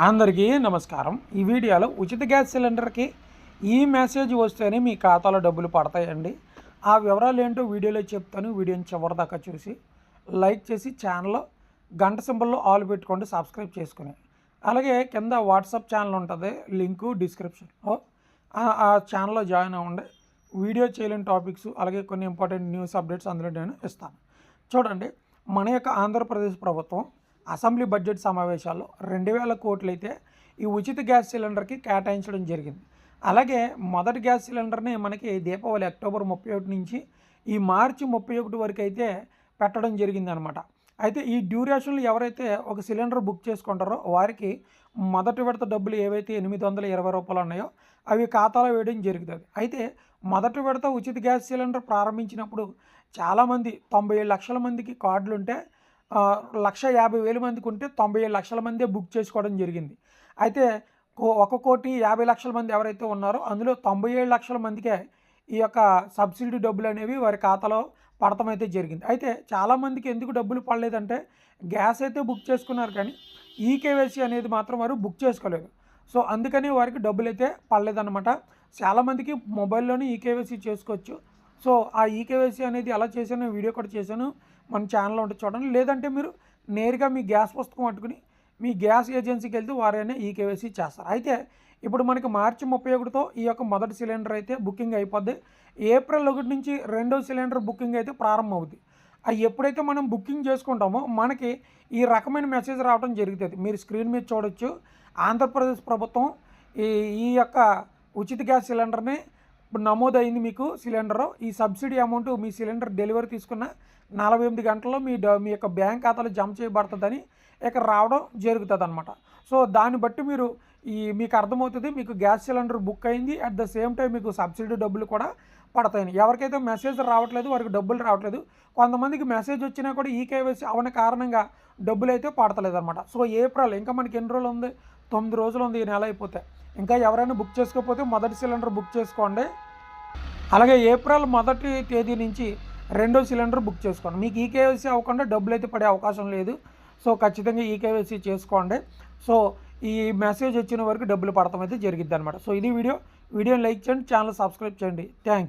అందరికీ నమస్కారం. ఈ వీడియోలో ఉచిత గ్యాస్ సిలిండర్కి ఈ మెసేజ్ వస్తేనే మీ ఖాతాలో డబ్బులు పడతాయండి. ఆ వివరాలు ఏంటో వీడియోలో చెప్తాను. వీడియోని చివరిదాకా చూసి లైక్ చేసి ఛానల్లో గంట సింబల్లో ఆల్ పెట్టుకోండి సబ్స్క్రైబ్ చేసుకుని. అలాగే కింద వాట్సాప్ ఛానల్ ఉంటుంది లింకు డిస్క్రిప్షన్లో ఆ- ఆ ఛానల్లో జాయిన్ అవ్వండి. వీడియో చేయలేని టాపిక్స్ అలాగే కొన్ని ఇంపార్టెంట్ న్యూస్ అప్డేట్స్ అందులో నేను ఇస్తాను. చూడండి మన యొక్క ఆంధ్రప్రదేశ్ ప్రభుత్వం అసెంబ్లీ బడ్జెట్ సమావేశాల్లో రెండు వేల కోట్లు అయితే ఈ ఉచిత గ్యాస్ సిలిండర్కి కేటాయించడం జరిగింది. అలాగే మొదటి గ్యాస్ సిలిండర్ని మనకి దీపావళి అక్టోబర్ ముప్పై ఒకటి నుంచి ఈ మార్చి ముప్పై ఒకటి వరకు అయితే పెట్టడం జరిగింది అనమాట అయితే ఈ డ్యూరేషన్లు ఎవరైతే ఒక సిలిండర్ బుక్ చేసుకుంటారో వారికి మొదటి విడత డబ్బులు ఏవైతే ఎనిమిది వందల ఇరవై రూపాయలు ఉన్నాయో అవి ఖాతాలో వేయడం జరుగుతుంది. అయితే మొదటి విడత ఉచిత గ్యాస్ సిలిండర్ ప్రారంభించినప్పుడు చాలామంది తొంభై ఏడు లక్షల మందికి కార్డులు ఉంటే లక్ష యాభై వేల మందికి ఉంటే తొంభై ఏడు లక్షల మందే బుక్ చేసుకోవడం జరిగింది. అయితే కో- ఒక కోటి యాభై లక్షల మంది ఎవరైతే ఉన్నారో అందులో తొంభై ఏడు లక్షల మందికే ఈ యొక్క సబ్సిడీ డబ్బులు అనేవి వారి ఖాతాలో పడటం అయితే జరిగింది. అయితే చాలామందికి ఎందుకు డబ్బులు పడలేదంటే గ్యాస్ అయితే బుక్ చేసుకున్నారు కానీ ఈకేవైసీ అనేది మాత్రం వారు బుక్ చేసుకోలేదు. సో అందుకని వారికి డబ్బులు అయితే పడలేదన్నమాట చాలామందికి మొబైల్లోనే ఈకేవైసీ చేసుకోవచ్చు. సో ఆ ఈకేవైసీ అనేది ఎలా చేశానో వీడియో కూడా చేశాను. మన ఛానల్లో ఉంటే చూడండి. లేదంటే మీరు నేరుగా మీ గ్యాస్ పుస్తకం పట్టుకుని మీ గ్యాస్ ఏజెన్సీకి వెళ్తే వారైనా ఈకేవైసీ చేస్తారు. అయితే ఇప్పుడు మనకి మార్చి ముప్పై ఒకటితో ఈ యొక్క మొదటి సిలిండర్ అయితే బుకింగ్ అయిపోద్ది. ఏప్రిల్ ఒకటి నుంచి రెండో సిలిండర్ బుకింగ్ అయితే ప్రారంభం అవుద్ది అవి ఎప్పుడైతే మనం బుకింగ్ చేసుకుంటామో మనకి ఈ రకమైన మెసేజ్ రావడం జరుగుతుంది. మీరు స్క్రీన్ మీద చూడొచ్చు. ఆంధ్రప్రదేశ్ ప్రభుత్వం ఈ ఈ యొక్క ఉచిత గ్యాస్ సిలిండర్ని ఇప్పుడు నమోదైంది మీకు సిలిండర్. ఈ సబ్సిడీ అమౌంట్ మీ సిలిండర్ డెలివరీ తీసుకున్న నలభై ఎనిమిది గంటల్లో మీ మీ యొక్క బ్యాంక్ ఖాతాలో జమ చేయబడుతుందని ఇక్కడ రావడం జరుగుతుంది అనమాట సో దాన్ని బట్టి మీరు ఈ మీకు అర్థమవుతుంది మీకు గ్యాస్ సిలిండర్ బుక్ అయింది అట్ ద సేమ్ టైం మీకు సబ్సిడీ డబ్బులు కూడా పడతాయని. ఎవరికైతే మెసేజ్ రావట్లేదు వారికి డబ్బులు రావట్లేదు కొంతమందికి మెసేజ్ వచ్చినా కూడా ఈ కేవైసీ అవన కారణంగా డబ్బులు అయితే పడతలేదు అనమాట సో ఏప్రిల్ ఇంకా మనకి ఎన్ని రోజులు ఉంది? తొమ్మిది రోజులు ఉంది ఈ నెల అయిపోతే. ఇంకా ఎవరైనా బుక్ చేసుకోకపోతే మొదటి సిలిండర్ బుక్ చేసుకోండి. అలాగే ఏప్రిల్ మొదటి తేదీ నుంచి రెండో సిలిండర్ బుక్ చేసుకోండి. మీకు ఈ అవ్వకుండా డబ్బులు అయితే పడే అవకాశం లేదు. సో ఖచ్చితంగా ఈ కేవైసీ చేసుకోండి. సో ఈ మెసేజ్ వచ్చిన వరకు డబ్బులు పడటం అయితే జరిగిద్ది అనమాట సో ఇది వీడియో. వీడియోని లైక్ చేయండి ఛానల్ సబ్స్క్రైబ్ చేయండి. Thank you.